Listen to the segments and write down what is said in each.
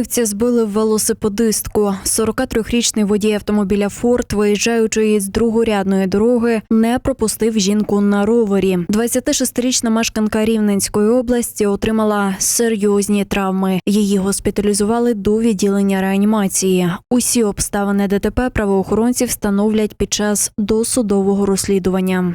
У збили велосипедистку. 43-річний водій автомобіля Форд, виїжджаючи із другорядної дороги, не пропустив жінку на ровері. 26-річна мешканка Рівненської області отримала серйозні травми. Її госпіталізували до відділення реанімації. Усі обставини ДТП правоохоронці встановлять під час досудового розслідування.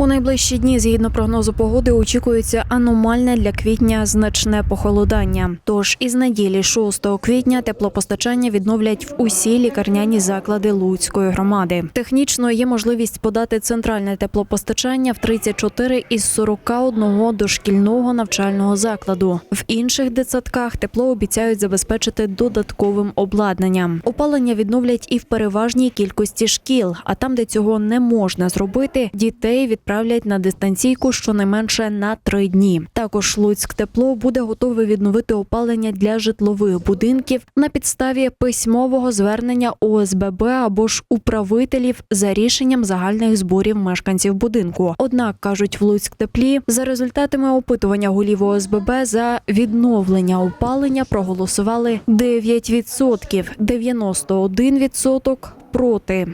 У найближчі дні, згідно прогнозу погоди, очікується аномальне для квітня значне похолодання. Тож із неділі 6 квітня теплопостачання відновлять в усі лікарняні заклади Луцької громади. Технічно є можливість подати центральне теплопостачання в 34 із 41 дошкільного навчального закладу. В інших дитсадках тепло обіцяють забезпечити додатковим обладнанням. Опалення відновлять і в переважній кількості шкіл. А там, де цього не можна зробити, дітей відправлять на дистанційку щонайменше на три дні. Також Луцьк тепло буде готове відновити опалення для житлових будинків на підставі письмового звернення ОСББ або ж управителів за рішенням загальних зборів мешканців будинку. Однак кажуть в Луцьк теплі за результатами опитування голів ОСББ за відновлення опалення проголосували 9%, 91% проти.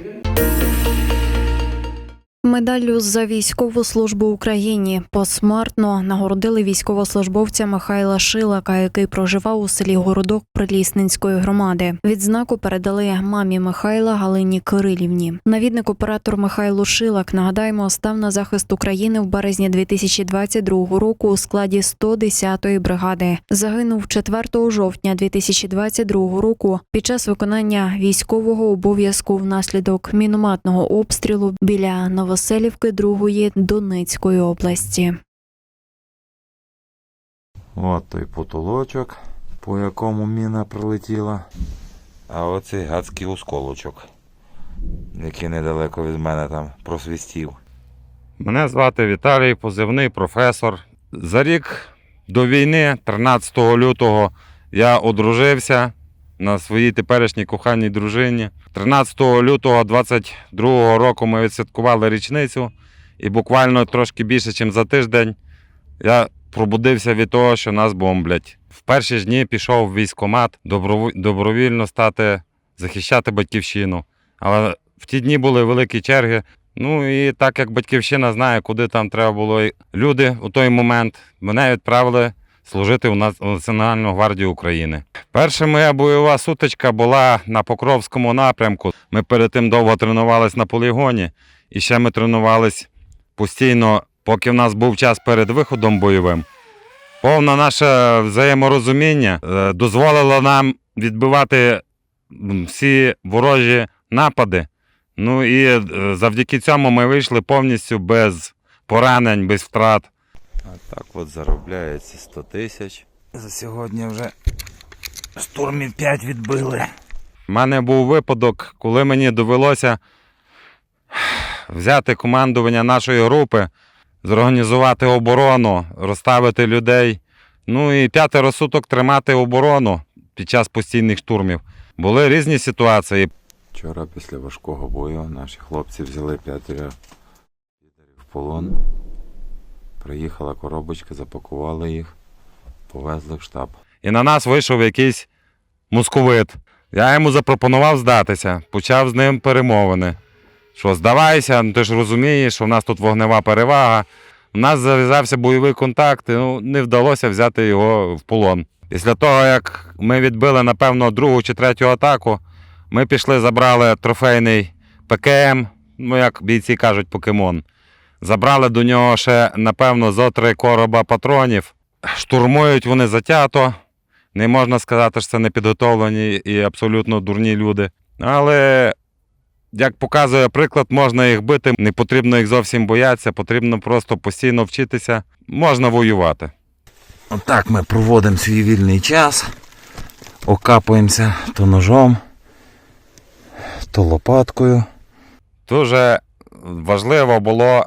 Медаллю за військову службу Україні посмертно нагородили військовослужбовця Михайла Шилака, який проживав у селі Городок Прилісненської громади. Відзнаку передали мамі Михайла Галині Кирилівні. Навідник оператор Михайло Шилак нагадаємо став на захист України в березні 2022 року у складі 110-ї бригади. Загинув 4 жовтня 2022 року під час виконання військового обов'язку внаслідок мінометного обстрілу біля Новоселівки 2 Донецької області. От той потолочок, по якому міна прилетіла. А оцей гадський осколочок, який недалеко від мене там просвістів. Мене звати Віталій, позивний професор. За рік до війни, 13 лютого, я одружився на своїй теперішній коханій дружині. 13 лютого 22 року ми відсвяткували річницю, і буквально трошки більше, ніж за тиждень, я пробудився від того, що нас бомблять. В перші ж дні пішов в військкомат добровільно стати захищати батьківщину. Але в ті дні були великі черги. Ну і так як батьківщина знає, куди там треба було люди у той момент, мене відправили служити у нас- Національну гвардію України. Перша моя бойова сутичка була на Покровському напрямку. Ми перед тим довго тренувалися на полігоні, і ще ми тренувались постійно, поки в нас був час перед виходом бойовим. Повне наше взаєморозуміння е, дозволило нам відбивати всі ворожі напади. Ну і е, завдяки цьому ми вийшли повністю без поранень, без втрат. А так от заробляється 100 тисяч. За сьогодні вже штурмів 5 відбили. У мене був випадок, коли мені довелося взяти командування нашої групи, зорганізувати оборону, розставити людей. Ну і п'ятеро суток тримати оборону під час постійних штурмів. Були різні ситуації. Вчора після важкого бою наші хлопці взяли п'ятеро в полон. Приїхала коробочка, запакували їх, повезли в штаб. І на нас вийшов якийсь московит. Я йому запропонував здатися, почав з ним перемовини. Що здавайся, ну ти ж розумієш, що в нас тут вогнева перевага. У нас зав'язався бойовий контакт, і, ну, не вдалося взяти його в полон. Після того, як ми відбили, напевно, другу чи третю атаку, ми пішли, забрали трофейний ПКМ, ну як бійці кажуть, покемон. Забрали до нього ще, напевно, зо три короба патронів. Штурмують вони затято. Не можна сказати, що це непідготовлені і абсолютно дурні люди. Але, як показує приклад, можна їх бити, не потрібно їх зовсім боятися, потрібно просто постійно вчитися, можна воювати. Отак ми проводимо свій вільний час, окапуємося то ножом, то лопаткою. Дуже важливо було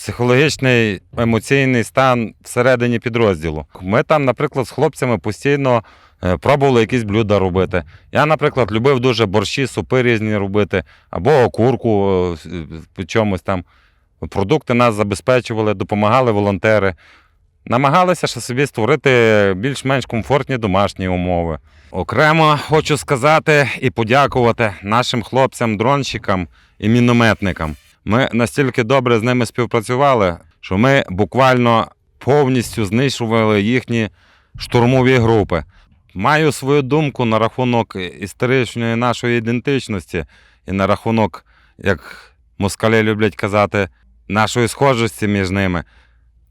психологічний емоційний стан всередині підрозділу. Ми там, наприклад, з хлопцями постійно е, пробували якісь блюда робити. Я, наприклад, любив дуже борщі, супи різні робити, або окурку е, по чомусь там. Продукти нас забезпечували, допомагали волонтери. намагалися ще собі створити більш-менш комфортні домашні умови. Окремо хочу сказати і подякувати нашим хлопцям-дронщикам і мінометникам. Ми настільки добре з ними співпрацювали, що ми буквально повністю знищували їхні штурмові групи. Маю свою думку на рахунок історичної нашої ідентичності і на рахунок, як москалі люблять казати, нашої схожості між ними.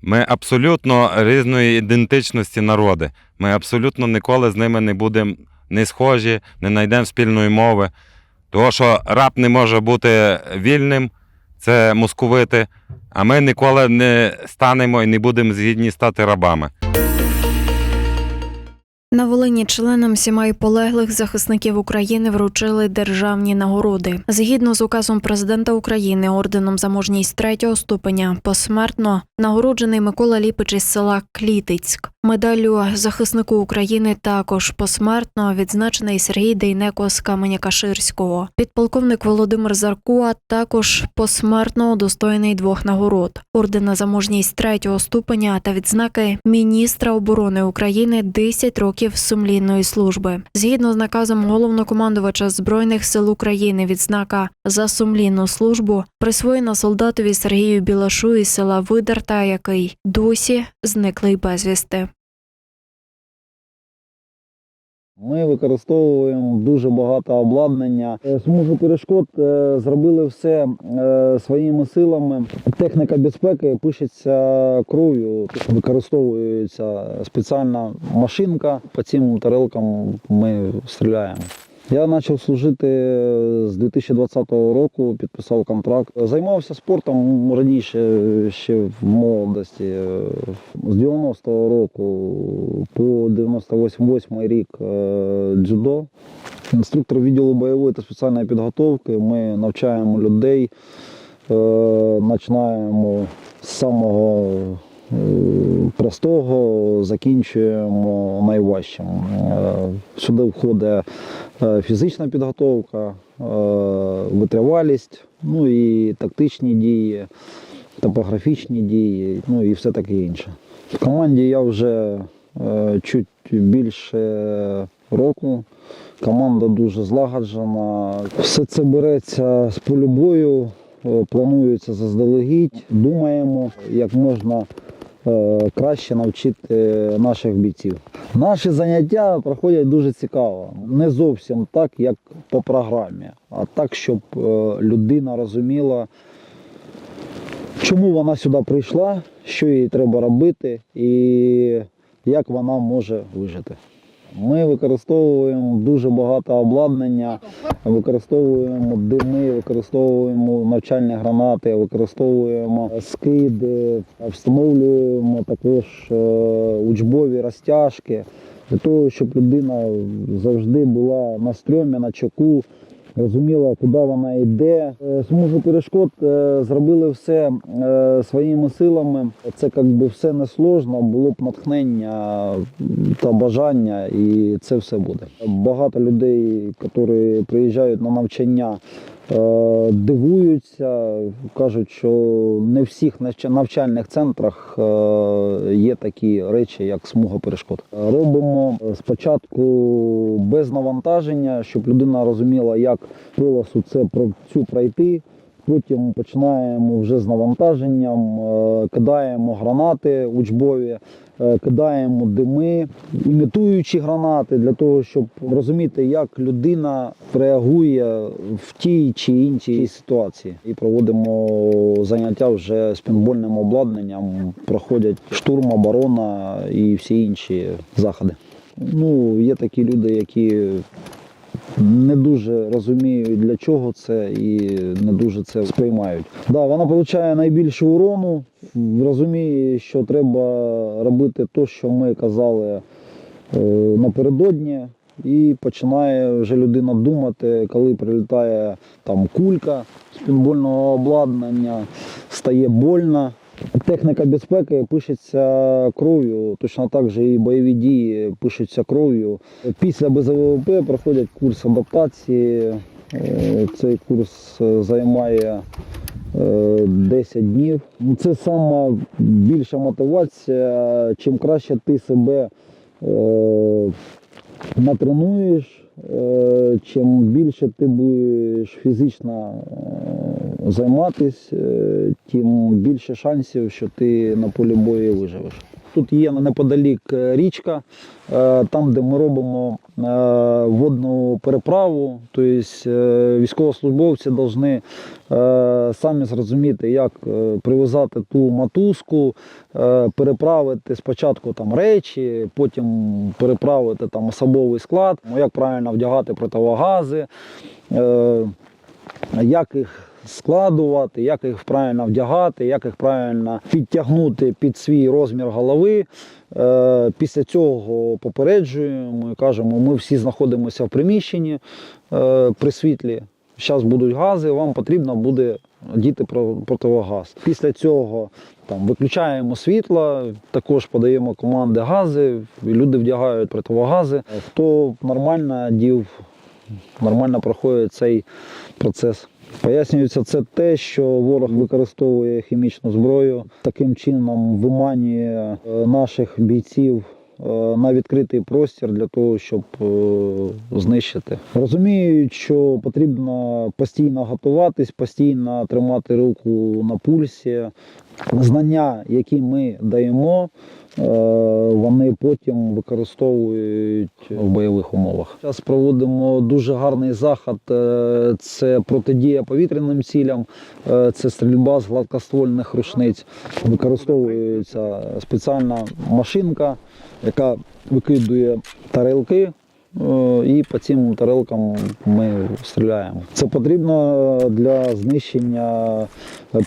Ми абсолютно різної ідентичності народи. Ми абсолютно ніколи з ними не будемо не схожі, не знайдемо спільної мови. Того, що раб не може бути вільним, це московити, а ми ніколи не станемо і не будемо згідні стати рабами. На Волині членам сімей полеглих захисників України вручили державні нагороди. Згідно з указом президента України орденом за мужність третього ступеня посмертно нагороджений Микола Ліпич із села Клітицьк. Медаллю захиснику України також посмертно відзначений Сергій Дейнеко з Каменя Каширського. Підполковник Володимир Заркуа також посмертно удостоєний двох нагород: ордена за мужність третього ступеня та відзнаки міністра оборони України 10 років сумлінної служби. Згідно з наказом головнокомандувача збройних сил України, відзнака за сумлінну службу присвоєна солдатові Сергію Білашу із села Видерта, який досі зниклий безвісти. Ми використовуємо дуже багато обладнання. Смужу перешкод е, зробили все е, своїми силами. Техніка безпеки пишеться кров'ю. Використовується спеціальна машинка. По цим тарелкам ми стріляємо. Я почав служити з 2020 року, підписав контракт. Займався спортом раніше, ще в молодості. З 90-го року по 98-й рік е, дзюдо. Інструктор відділу бойової та спеціальної підготовки. Ми навчаємо людей, починаємо з самого простого, закінчуємо найважчим. Е, Сюди входить е, фізична підготовка, е, витривалість, ну і тактичні дії, топографічні дії, ну і все таке інше. В команді я вже е, чуть більше року. Команда дуже злагоджена. Все це береться з полю бою, е, планується заздалегідь. Думаємо, як можна е, краще навчити наших бійців. Наші заняття проходять дуже цікаво. Не зовсім так, як по програмі, а так, щоб е, людина розуміла, чому вона сюди прийшла, що їй треба робити і як вона може вижити. Ми використовуємо дуже багато обладнання, використовуємо дими, використовуємо навчальні гранати, використовуємо скиди, встановлюємо також е, учбові розтяжки для того, щоб людина завжди була на стрьомі, на чеку, розуміла, куди вона йде. Смужу Смугу перешкод е, зробили все е, своїми силами. Це якби все несложно, було б натхнення та бажання, і це все буде. Багато людей, які приїжджають на навчання. Е, Дивуються, кажуть, що не в всіх навчальних центрах е, є такі речі, як смуга перешкод. Робимо спочатку без навантаження, щоб людина розуміла, як полосу це цю пройти. Потім починаємо вже з навантаженням, е, кидаємо гранати учбові, кидаємо дими, імітуючи гранати для того, щоб розуміти, як людина реагує в тій чи іншій ситуації. І проводимо заняття вже з пінбольним обладнанням, проходять штурм, оборона і всі інші заходи. Ну, є такі люди, які не дуже розуміють, для чого це, і не дуже це сприймають. Да, вона отримує найбільше урону, розуміє, що треба робити те, що ми казали е, напередодні. І починає вже людина думати, коли прилітає там кулька з пінбольного обладнання, стає больно. Техніка безпеки пишеться кров'ю, точно так же і бойові дії пишуться кров'ю. Після БЗВП проходять курс адаптації. Е, Цей курс е, займає е, е, 10 днів. Ну, Це сама більша мотивація. Чим краще ти себе натренуєш, чим більше ти будеш фізично е, займатися, е, тим більше шансів, що ти на полі бою виживеш. Тут є неподалік е, річка, е, там, де ми робимо е, водну переправу. Тобто військовослужбовці повинні самі зрозуміти, як прив'язати ту мотузку, переправити спочатку там речі, потім переправити там особовий склад, як правильно вдягати противогази, як їх складувати, як їх правильно вдягати, як їх правильно підтягнути під свій розмір голови. Е, Після цього попереджуємо і кажемо, ми всі знаходимося в приміщенні е, при світлі. Зараз будуть гази, вам потрібно буде діти противогаз. Після цього там, виключаємо світло, також подаємо команди гази, люди вдягають противогази. Хто нормально дів, нормально проходить цей процес. Пояснюється це те, що ворог використовує хімічну зброю, таким чином виманює е, наших бійців е, на відкритий простір для того, щоб е, знищити. Розуміють, що потрібно постійно готуватись, постійно тримати руку на пульсі. Знання, які ми даємо, вони потім використовують в бойових умовах. Зараз проводимо дуже гарний заход. е, Це протидія повітряним цілям, е, це стрільба з гладкоствольних рушниць. Використовується спеціальна машинка, яка викидує тарелки. Е, І по цим тарелкам ми стріляємо. Це потрібно для знищення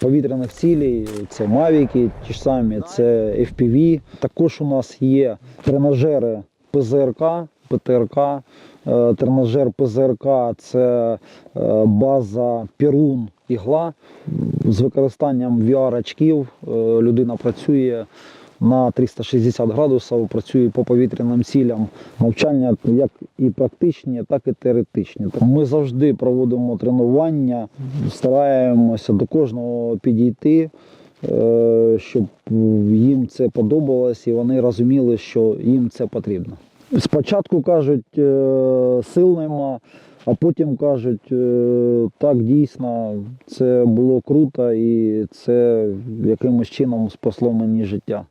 повітряних цілей. Це мавіки, ті ж самі, це FPV. Також у нас є тренажери ПЗРК, ПТРК. Е, Тренажер ПЗРК це е, база Перун ігла. З використанням VR-очків е, людина працює на 360 градусів, працює по повітряним цілям. Навчання як і практичні, так і теоретичні. Ми завжди проводимо тренування, стараємося до кожного підійти. е, Щоб їм це подобалось і вони розуміли, що їм це потрібно. Спочатку кажуть, е, сил нема, а потім кажуть, е, так дійсно це було круто і це якимось чином спасло мені життя.